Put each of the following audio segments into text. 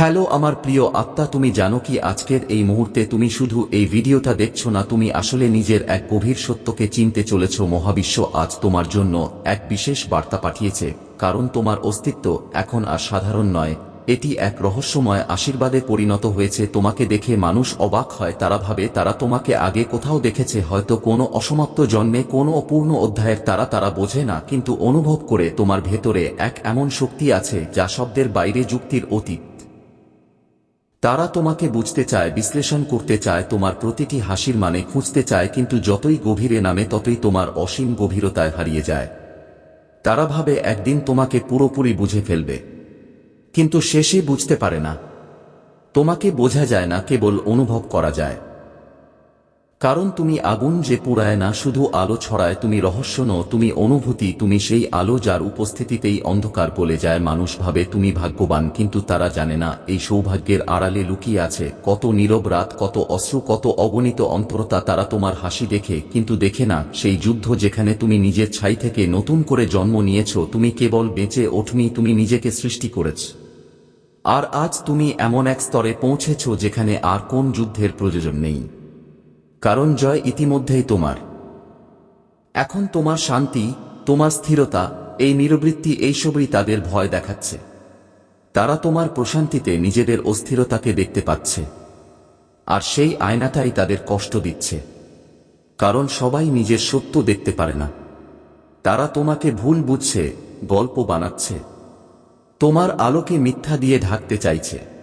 Hello, আমার প্রিয় আত্মা, তুমি জানো কি আজকের এই মুহূর্তে তুমি শুধু এই ভিডিওটা দেখছ না, তুমি আসলে নিজের এক গভীর সত্যকে চিনতে চলেছ। মহাবিশ্ব আজ তোমার জন্য এক বিশেষ বার্তা পাঠিয়েছে, কারণ তোমার অস্তিত্ব এখন আর সাধারণ নয়। এটি এক রহস্যময় আশীর্বাদে পরিণত হয়েছে। তোমাকে দেখে মানুষ অবাক হয়, তারা ভাবে তারা তোমাকে আগে কোথাও দেখেছে, হয়তো কোনো অসমাপ্ত জন্মে, কোনো অপূর্ণ অধ্যায়ের তারা তারা বোঝে না, কিন্তু অনুভব করে তোমার ভেতরে এক এমন শক্তি আছে, যা শব্দের বাইরে যুক্তির অতীত। তারা তোমাকে বুঝতে চায়, বিশ্লেষণ করতে চায়, তোমার প্রতিটি হাসির মানে খুঁজতে চায়, কিন্তু যতই গভীরে নামে ততই তোমার অসীম গভীরতায় হারিয়ে যায়। তারা ভাবে একদিন তোমাকে পুরোপুরি বুঝে ফেলবে। কিন্তু শেষে বুঝতে পারে না। তোমাকে বোঝা যায় না, কেবল অনুভব করা যায়। কারণ তুমি আগুন যে পুরায় না, শুধু আলো ছড়ায়, তুমি রহস্য নও, তুমি অনুভূতি, তুমি সেই আলো যার উপস্থিতিতেই অন্ধকার বলে যায়। মানুষ ভাবে তুমি ভাগ্যবান, কিন্তু তারা জানে না, এই সৌভাগ্যের আড়ালে লুকিয়ে আছে। কত নীরব রাত, কত অশ্রু, কত অগণিত অন্তরতা, তারা তোমার হাসি দেখে, কিন্তু দেখে না, সেই যুদ্ধ যেখানে তুমি নিজের ছাই থেকে নতুন করে জন্ম নিয়েছ, তুমি কেবল বেঁচে ওঠনি, তুমি নিজেকে সৃষ্টি করেছ। আর আজ তুমি এমন এক স্তরে পৌঁছেছ যেখানে আর কোন যুদ্ধের প্রয়োজন নেই। কারণ জয় ইতিমধ্যেই তোমার। এখন তোমার শান্তি, তোমার স্থিরতা, এই নিরবৃত্তি এইসবই তাদের ভয় দেখাচ্ছে। তারা তোমার প্রশান্তিতে নিজেদের অস্থিরতাকে দেখতে পাচ্ছে। আর সেই আয়নাটাই তাদের কষ্ট দিচ্ছে। কারণ সবাই নিজের সত্য দেখতে পারে না। তারা তোমাকে ভুল বুঝছে, গল্প বানাচ্ছে। তোমার আলোকে মিথ্যা দিয়ে ঢাকতে চাইছে।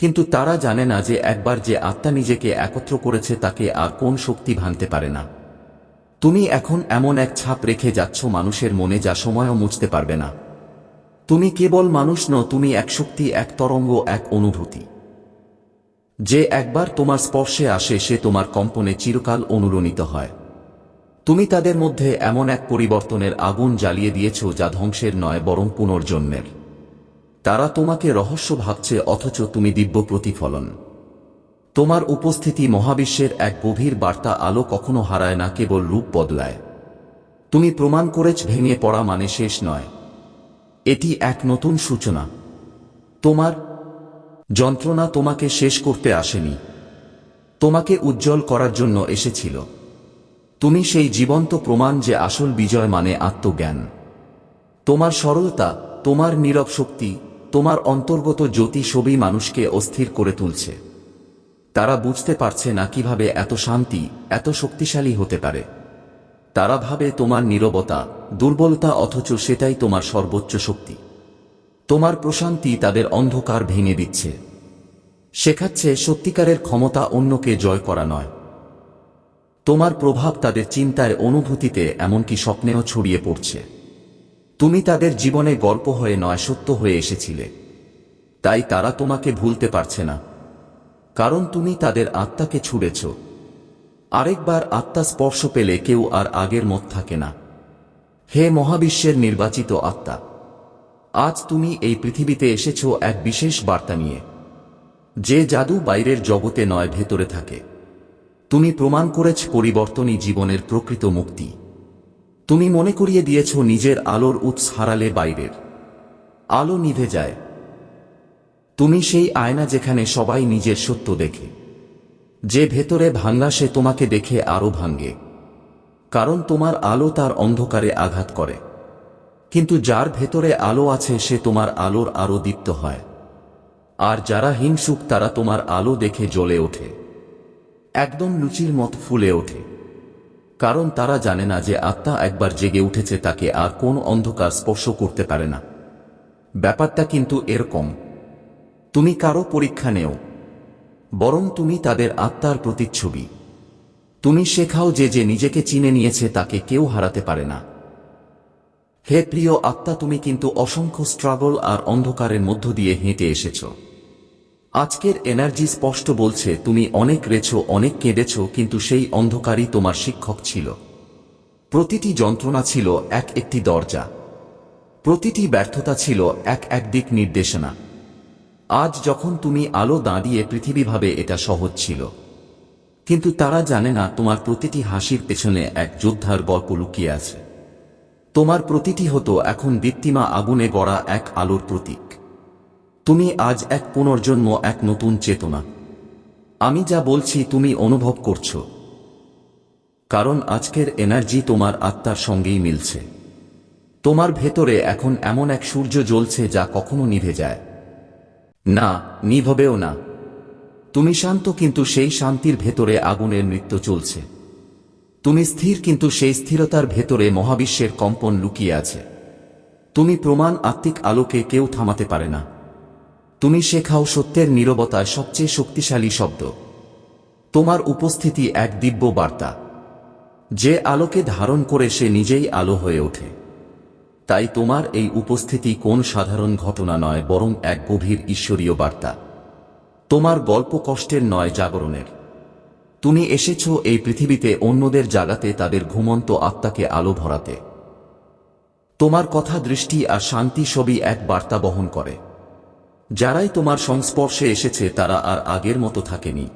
কিন্তু তারা জানে না যে একবার যে আত্মা নিজেকে একত্র করেছে তাকে আর কোন শক্তি ভাঙতে পারে না। তুমি এখন এমন এক ছাপ রেখে যাচ্ছ মানুষের মনে যা সময়ও মুছতে পারবে না। তুমি কেবল মানুষ ন তুমি এক শক্তি, এক তরঙ্গ, এক অনুভূতি। যে একবার তোমার স্পর্শে আসে, সে তোমার কম্পনে চিরকাল অনুরণিত হয়। তুমি তাদের মধ্যে এমন এক পরিবর্তনের আগুন জ্বালিয়ে দিয়েছ যা ধ্বংসের নয়, বরং পুনর্জন্মের। তারা তোমাকে রহস্য ভাবছে, অথচ তুমি দিব্য প্রতিফলন। তোমার উপস্থিতি মহাবিশ্বের এক গভীর বার্তা আলো কখনো হারায় না, কেবল রূপ বদলায়। তুমি প্রমাণ করেছ, ভেঙে পড়া মানে শেষ নয়। এটি এক নতুন সূচনা। তোমার যন্ত্রণা তোমাকে শেষ করতে আসেনি। তোমাকে উজ্জ্বল করার জন্য এসেছিল। তুমি সেই জীবন্ত প্রমাণ যে আসল বিজয় মানে আত্মজ্ঞান। তোমার সরলতা, তোমার নীরব শক্তি তোমার অন্তর্গত জ্যোতি সবই মানুষকে অস্থির করে তুলছে। তারা বুঝতে পারছে না কীভাবে এত শান্তি, এত শক্তিশালী হতে পারে। তারা ভাবে তোমার নীরবতা, দুর্বলতা অথচ সেটাই তোমার সর্বোচ্চ শক্তি। তোমার প্রশান্তি তাদের অন্ধকার ভেঙে দিচ্ছে। শেখাচ্ছে সত্যিকারের ক্ষমতা অন্যকে জয় করা নয়। তোমার প্রভাব তাদের চিন্তায় অনুভূতিতে এমনকি স্বপ্নেও ছড়িয়ে পড়ছে। তুমি তাদের জীবনে গল্প হয়ে নয় সত্য হয়ে এসেছিলে। তাই তারা তোমাকে ভুলতে পারছে না। কারণ তুমি তাদের আত্মাকে ছুড়েছ। আরেকবার আত্মা স্পর্শ পেলে কেউ আর আগের মত থাকে না। হে মহাবিশ্বের নির্বাচিত আত্মা, আজ তুমি এই পৃথিবীতে এসেছ এক বিশেষ বার্তা নিয়ে। যে জাদু বাইরের জগতে নয়, ভেতরে থাকে। তুমি প্রমাণ করেছ পরিবর্তনই জীবনের প্রকৃত মুক্তি। তুমি মনে করিয়ে দিয়েছ নিজের আলোর উৎস হারালে বাইরের। আলো নিভে যায়। তুমি সেই আয়না যেখানে সবাই নিজের সত্য দেখে। যে ভেতরে ভাঙ্গা সে তোমাকে দেখে আরও ভাঙ্গে কারণ তোমার আলো তার অন্ধকারে আঘাত করে। কিন্তু যার ভেতরে আলো আছে সে তোমার আলোর আরও দীপ্ত হয়। আর যারা হিংসুক তারা তোমার আলো দেখে জ্বলে ওঠে। একদম লুচির মত ফুলে ওঠে। কারণ তারা জানে না যে আত্মা একবার জেগে উঠেছে তাকে আর কোন অন্ধকার স্পর্শ করতে পারে না। ব্যাপারটা কিন্তু এরকম। তুমি কারও পরীক্ষা নেও, বরং তুমি তাদের আত্মার প্রতিচ্ছবি। তুমি শেখাও যে যে নিজেকে চিনে নিয়েছে তাকে কেউ হারাতে পারে না। হে প্রিয় আত্মা, তুমি কিন্তু অসংখ্য স্ট্রাগল আর অন্ধকারের মধ্য দিয়ে হেঁটে এসেছ। আজকের এনার্জি স্পষ্ট বলছে, তুমি অনেক রেছ, অনেক কেঁদেছ, কিন্তু সেই অন্ধকারই তোমার শিক্ষক ছিল। প্রতিটি যন্ত্রণা ছিল এক একটি দরজা। প্রতিটি ব্যর্থতা ছিল এক এক দিক নির্দেশনা। আজ যখন তুমি আলো দাঁড়িয়ে পৃথিবীভাবে এটা সহজ ছিল। কিন্তু তারা জানে না, তোমার প্রতিটি হাসির পেছনে এক যোদ্ধার গল্প লুকিয়ে আছে। তোমার প্রতিটি হতো এখন দীপ্তিমা আগুনে গড়া এক আলোর প্রতীক। তুমি আজ এক পুনর্জন্ম, এক নতুন চেতনা। আমি যা বলছি তুমি অনুভব করছ। কারণ আজকের এনার্জি তোমার আত্মার সঙ্গেই মিলছে। তোমার ভেতরে এখন এমন এক সূর্য জ্বলছে যা কখনো নিভে যায়। না, নিভবেও না। তুমি শান্ত কিন্তু সেই শান্তির ভেতরে আগুনের নৃত্য চলছে। তুমি স্থির কিন্তু সেই স্থিরতার ভেতরে মহাবিশ্বের কম্পন লুকিয়ে আছে। তুমি প্রমাণ আত্মিক আলোকে কেউ থামাতে পারে না। তুমি শেখাও সত্যের নীরবতায় সবচেয়ে শক্তিশালী শব্দ। তোমার উপস্থিতি এক দিব্য বার্তা। যে আলোকে ধারণ করে সে নিজেই আলো হয়ে ওঠে। তাই তোমার এই উপস্থিতি কোন সাধারণ ঘটনা নয়, বরং এক গভীর ঈশ্বরীয় বার্তা। তোমার গল্প কষ্টের নয়, জাগরণের। তুমি এসেছ এই পৃথিবীতে অন্যদের জাগাতে, তাদের ঘুমন্ত আত্মাকে আলো ভরাতে। তোমার কথা দৃষ্টি আর শান্তি সবই এক বার্তা বহন করে। যারাই তোমার সংস্পর্শে এসেছে তারা আর আগের মতো থাকেনি।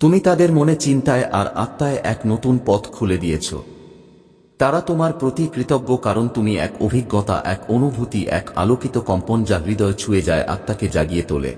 তুমি তাদের মনে চিন্তায় আর আত্মায় এক নতুন পথ খুলে দিয়েছ। তারা তোমার প্রতি কৃতজ্ঞ কারণ তুমি এক অভিজ্ঞতা, এক অনুভূতি, এক আলোকিত কম্পন যা হৃদয় ছুঁয়ে যায় আত্মাকে জাগিয়ে তোলে।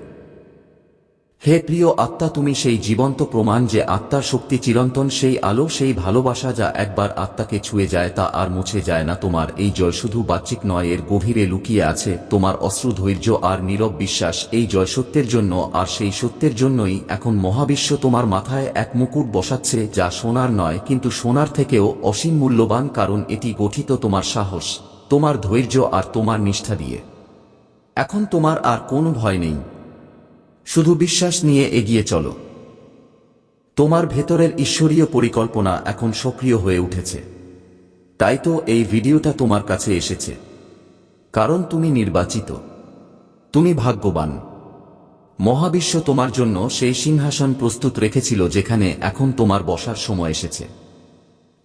হে প্রিয় আত্মা, তুমি সেই জীবন্ত প্রমাণ যে আত্মার শক্তি চিরন্তন, সেই আলো, সেই ভালোবাসা যা একবার আত্মাকে ছুঁয়ে যায় তা আর মুছে যায় না। তোমার এই জয় শুধু বাহ্যিক নয়, এর গভীরে লুকিয়ে আছে। তোমার অশ্রু ধৈর্য আর নীরব বিশ্বাস, এই জয় সত্যের জন্য আর সেই সত্যের জন্যই এখন মহাবিশ্ব তোমার মাথায় এক মুকুট বসাচ্ছে, যা সোনার নয়, কিন্তু সোনার থেকেও অসীম মূল্যবান, কারণ এটি গঠিত তোমার সাহস, তোমার ধৈর্য আর তোমার নিষ্ঠা দিয়ে। এখন তোমার আর কোনো ভয় নেই। শুধু বিশ্বাস নিয়ে এগিয়ে চলো। তোমার ভেতরের ঈশ্বরীয় পরিকল্পনা এখন সক্রিয় হয়ে উঠেছে। তাই তো এই ভিডিওটা তোমার কাছে এসেছে। কারণ তুমি নির্বাচিত। তুমি ভাগ্যবান। মহাবিশ্ব তোমার জন্য সেই সিংহাসন প্রস্তুত রেখেছিল যেখানে এখন তোমার বসার সময় এসেছে।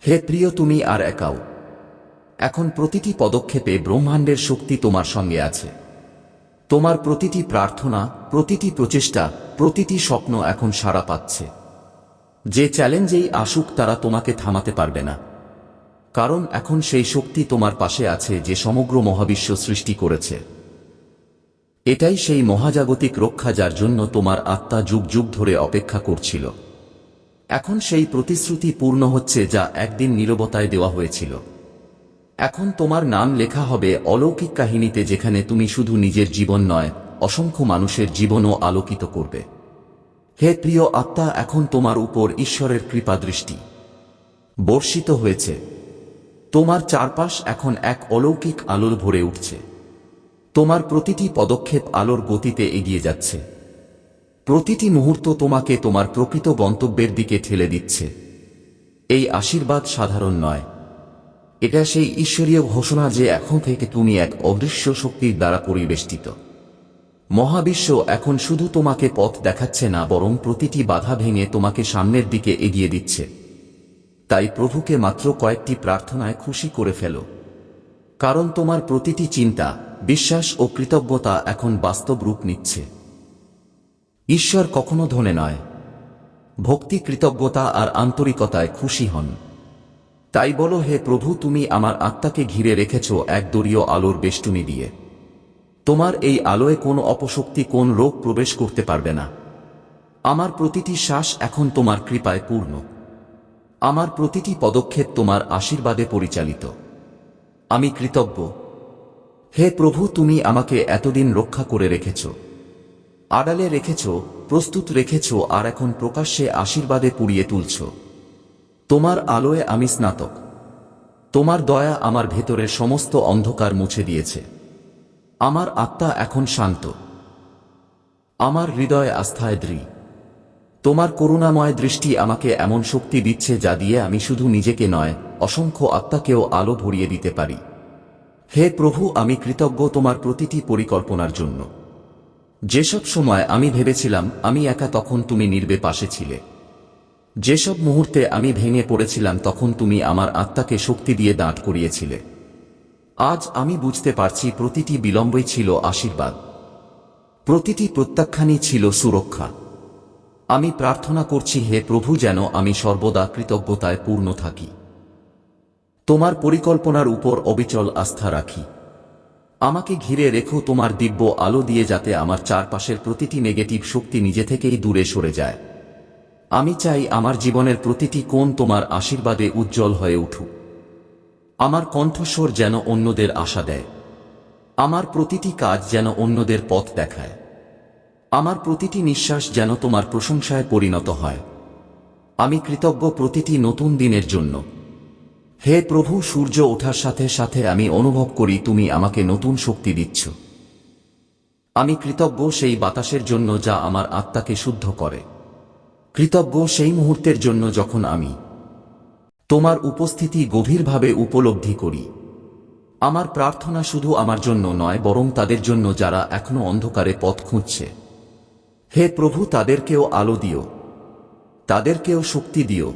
হে প্রিয় তুমি আর একাও। এখন প্রতিটি পদক্ষেপে ব্রহ্মাণ্ডের শক্তি তোমার সঙ্গে আছে। তোমার প্রতিটি প্রার্থনা, প্রতিটি প্রচেষ্টা, প্রতিটি স্বপ্ন এখন সাড়া পাচ্ছে। যে চ্যালেঞ্জেই আসুক তারা তোমাকে থামাতে পারবে না। কারণ এখন সেই শক্তি তোমার পাশে আছে যে সমগ্র মহাবিশ্ব সৃষ্টি করেছে। এটাই সেই মহাজাগতিক রক্ষা যার জন্য তোমার আত্মা যুগ যুগ ধরে অপেক্ষা করছিল। এখন সেই প্রতিশ্রুতি পূর্ণ হচ্ছে যা একদিন নীরবতায় দেওয়া হয়েছিল। এখন তোমার নাম লেখা হবে অলৌকিক কাহিনীতে যেখানে তুমি শুধু নিজের জীবন নয়, অসংখ্য মানুষের জীবনও আলোকিত করবে। হে প্রিয় আত্মা, এখন তোমার উপর ঈশ্বরের কৃপা দৃষ্টি। বর্ষিত হয়েছে। তোমার চারপাশ এখন এক অলৌকিক আলোর ভরে উঠছে। তোমার প্রতিটি পদক্ষেপ আলোর গতিতে এগিয়ে যাচ্ছে। প্রতিটি মুহূর্ত তোমাকে তোমার প্রকৃত গন্তব্যের দিকে ঠেলে দিচ্ছে। এই আশীর্বাদ সাধারণ নয় এটা সেই ঈশ্বরীয় ঘোষণা যে এখন থেকে তুমি এক অদৃশ্য শক্তির দ্বারা পরিবেষ্টিত। মহাবিশ্ব এখন শুধু তোমাকে পথ দেখাচ্ছে না, বরং প্রতিটি বাধা ভেঙে তোমাকে সামনের দিকে এগিয়ে দিচ্ছে। তাই প্রভুকে মাত্র কয়েকটি প্রার্থনায় খুশি করে ফেলো। কারণ তোমার প্রতিটি চিন্তা, বিশ্বাস ও কৃতজ্ঞতা এখন বাস্তব রূপ নিচ্ছে। ঈশ্বর কখনো ধনে নয়। ভক্তি, কৃতজ্ঞতা আর আন্তরিকতায় খুশি হন। তাই বলো হে প্রভু, তুমি আমার আত্মাকে ঘিরে রেখেছ এক দলীয় আলোর বেষ্টনী দিয়ে। তোমার এই আলোয় কোন অপশক্তি, কোন রোগ প্রবেশ করতে পারবে না। আমার প্রতিটি শ্বাস এখন তোমার কৃপায় পূর্ণ। আমার প্রতিটি পদক্ষেপ তোমার আশীর্বাদে পরিচালিত। আমি কৃতজ্ঞ। হে প্রভু, তুমি আমাকে এতদিন রক্ষা করে রেখেছ। আড়ালে রেখেছ, প্রস্তুত রেখেছ, আর এখন প্রকাশ্যে আশীর্বাদে পুড়িয়ে তুলছ। তোমার আলোয় আমি স্নাতক। তোমার দয়া আমার ভেতরের সমস্ত অন্ধকার মুছে দিয়েছে। আমার আত্মা এখন শান্ত। আমার হৃদয় আস্থায় দৃঢ়। তোমার করুণাময় দৃষ্টি আমাকে এমন শক্তি দিচ্ছে যা দিয়ে আমি শুধু নিজেকে নয়, অসংখ্য আত্মাকেও আলো ভরিয়ে দিতে পারি। হে প্রভু, আমি কৃতজ্ঞ তোমার প্রতিটি পরিকল্পনার জন্য। যেসব সময় আমি ভেবেছিলাম, আমি একা তখন তুমি নির্বে পাশে ছিলে। যেসব মুহূর্তে আমি ভেঙে পড়েছিলাম তখন তুমি আমার আত্মাকে শক্তি দিয়ে দাঁড় করিয়েছিলে। আজ আমি বুঝতে পারছি প্রতিটি বিলম্বই ছিল আশীর্বাদ। প্রতিটি প্রত্যাখ্যানই ছিল সুরক্ষা। আমি প্রার্থনা করছি, হে প্রভু, যেন আমি সর্বদা কৃতজ্ঞতায় পূর্ণ থাকি। তোমার পরিকল্পনার উপর অবিচল আস্থা রাখি। আমাকে ঘিরে রেখো তোমার দিব্য আলো দিয়ে যাতে আমার চারপাশের প্রতিটি নেগেটিভ শক্তি নিজে থেকেই দূরে সরে যায়। আমি চাই আমার জীবনের প্রতিটি কোণ তোমার আশীর্বাদে উজ্জ্বল হয়ে উঠুক। আমার কণ্ঠস্বর যেন অন্যদের আশা দেয়। আমার প্রতিটি কাজ যেন অন্যদের পথ দেখায়। আমার প্রতিটি নিঃশ্বাস যেন তোমার প্রশংসায় পরিণত হয়। আমি কৃতজ্ঞ প্রতিটি নতুন দিনের জন্য। হে প্রভু, সূর্য ওঠার সাথে সাথে আমি অনুভব করি তুমি আমাকে নতুন শক্তি দিচ্ছ। আমি কৃতজ্ঞ সেই বাতাসের জন্য যা আমার আত্মাকে শুদ্ধ করে। কৃতজ্ঞ সেই মুহূর্তের জন্য যখন আমি তোমার উপস্থিতি গভীরভাবে উপলব্ধি করি। আমার প্রার্থনা শুধু আমার জন্য নয়, বরং তাদের জন্য যারা এখনও অন্ধকারে পথ খুঁজছে। হে প্রভু, তাদেরকেও আলো দিও। তাদেরকেও শক্তি দিও।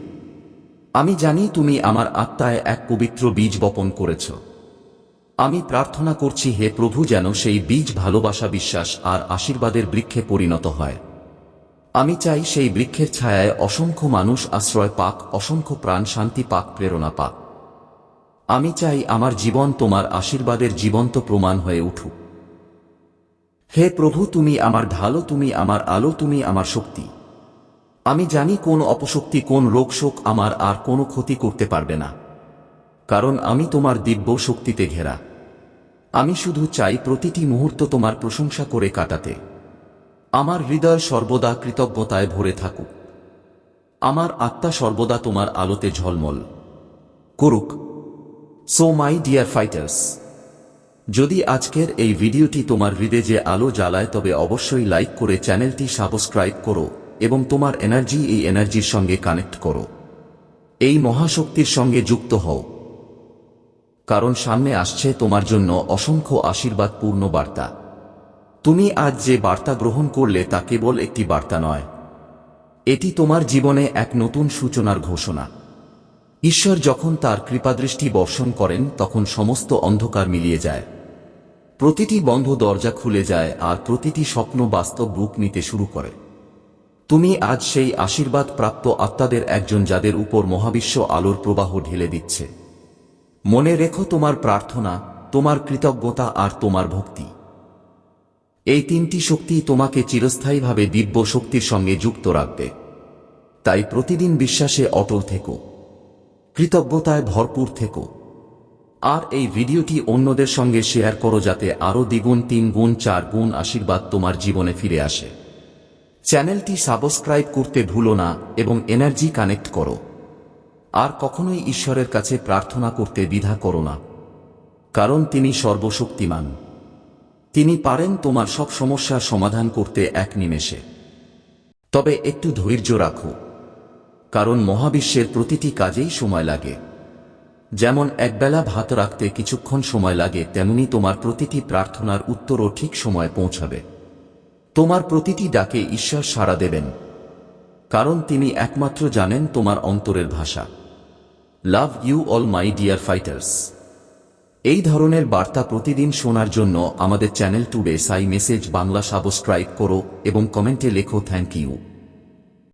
আমি জানি তুমি আমার আত্মায় এক পবিত্র বীজ বপন করেছ। আমি প্রার্থনা করছি, হে প্রভু, যেন সেই বীজ ভালোবাসা, বিশ্বাস আর আশীর্বাদের বৃক্ষে পরিণত হয়। আমি চাই সেই বৃক্ষের ছায়ায় অসংখ্য মানুষ আশ্রয় পাক, অসংখ্য প্রাণ শান্তি পাক, প্রেরণা পাক। আমি চাই আমার জীবন তোমার আশীর্বাদের জীবন্ত প্রমাণ হয়ে উঠুক। হে প্রভু, তুমি আমার ঢালো, তুমি আমার আলো, তুমি আমার শক্তি। আমি জানি কোন অপশক্তি, কোন রোগ শোক আমার আর কোনো ক্ষতি করতে পারবে না। কারণ আমি তোমার দিব্য শক্তিতে ঘেরা। আমি শুধু চাই প্রতিটি মুহূর্ত তোমার প্রশংসা করে কাটাতে। আমার হৃদয় সর্বদা কৃতজ্ঞতায় ভরে থাকুক। আমার আত্মা সর্বদা তোমার আলোতে ঝলমল করুক। সো মাই ডিয়ার ফাইটার্স যদি আজকের এই ভিডিওটি তোমার হৃদয়ে যে আলো জ্বালায়, তবে অবশ্যই লাইক করে চ্যানেলটি সাবস্ক্রাইব করো এবং তোমার এনার্জি এই এনার্জির সঙ্গে কানেক্ট করো। এই মহাশক্তির সঙ্গে যুক্ত হও। কারণ সামনে আসছে তোমার জন্য অসংখ্য আশীর্বাদপূর্ণ বার্তা। তুমি আজ যে বার্তা গ্রহণ করলে তা কেবল একটি বার্তা নয়। এটি তোমার জীবনে এক নতুন সূচনার ঘোষণা। ঈশ্বর যখন তার কৃপাদৃষ্টি বর্ষণ করেন, তখন সমস্ত অন্ধকার মিলিয়ে যায়। প্রতিটি বন্ধ দরজা খুলে যায় আর প্রতিটি স্বপ্ন বাস্তব রূপ নিতে শুরু করে। তুমি আজ সেই আশীর্বাদ প্রাপ্ত আত্মাদের একজন যাদের উপর মহাবিশ্ব আলোর প্রবাহ ঢেলে দিচ্ছে। মনে রেখো তোমার প্রার্থনা, তোমার কৃতজ্ঞতা আর তোমার ভক্তি। এই তিনটি শক্তি তোমাকে চিরস্থায়ীভাবে দিব্য শক্তির সঙ্গে যুক্ত রাখবে। তাই প্রতিদিন বিশ্বাসে অটল থেকো। কৃতজ্ঞতায় ভরপুর থেকো। আর এই ভিডিওটি অন্যদের সঙ্গে শেয়ার করো যাতে আরও দ্বিগুণ তিন গুণ চার গুণ আশীর্বাদ তোমার জীবনে ফিরে আসে। চ্যানেলটি সাবস্ক্রাইব করতে ভুলো না এবং এনার্জি কানেক্ট করো। আর কখনোই ঈশ্বরের কাছে প্রার্থনা করতে দ্বিধা করো না। কারণ তিনি সর্বশক্তিমান। তিনি পারেন তোমার সব সমস্যার সমাধান করতে এক নিমেষে। তবে একটু ধৈর্য রাখো, কারণ মহাবিশ্বের প্রতিটি কাজেই সময় লাগে। যেমন একবেলা ভাত রাখতে কিছুক্ষণ সময় লাগে, তেমনি তোমার প্রতিটি প্রার্থনার উত্তরও ঠিক সময় পৌঁছাবে। তোমার প্রতিটি ডাকে ঈশ্বর সাড়া দেবেন, কারণ তিনি একমাত্র জানেন তোমার অন্তরের ভাষা। Love you all, my dear fighters. এই ধরনের বার্তা প্রতিদিন শোনার জন্য আমাদের চ্যানেল টুডে সাই মেসেজ বাংলা সাবস্ক্রাইব করো এবং কমেন্টে লেখো থ্যাংক ইউ।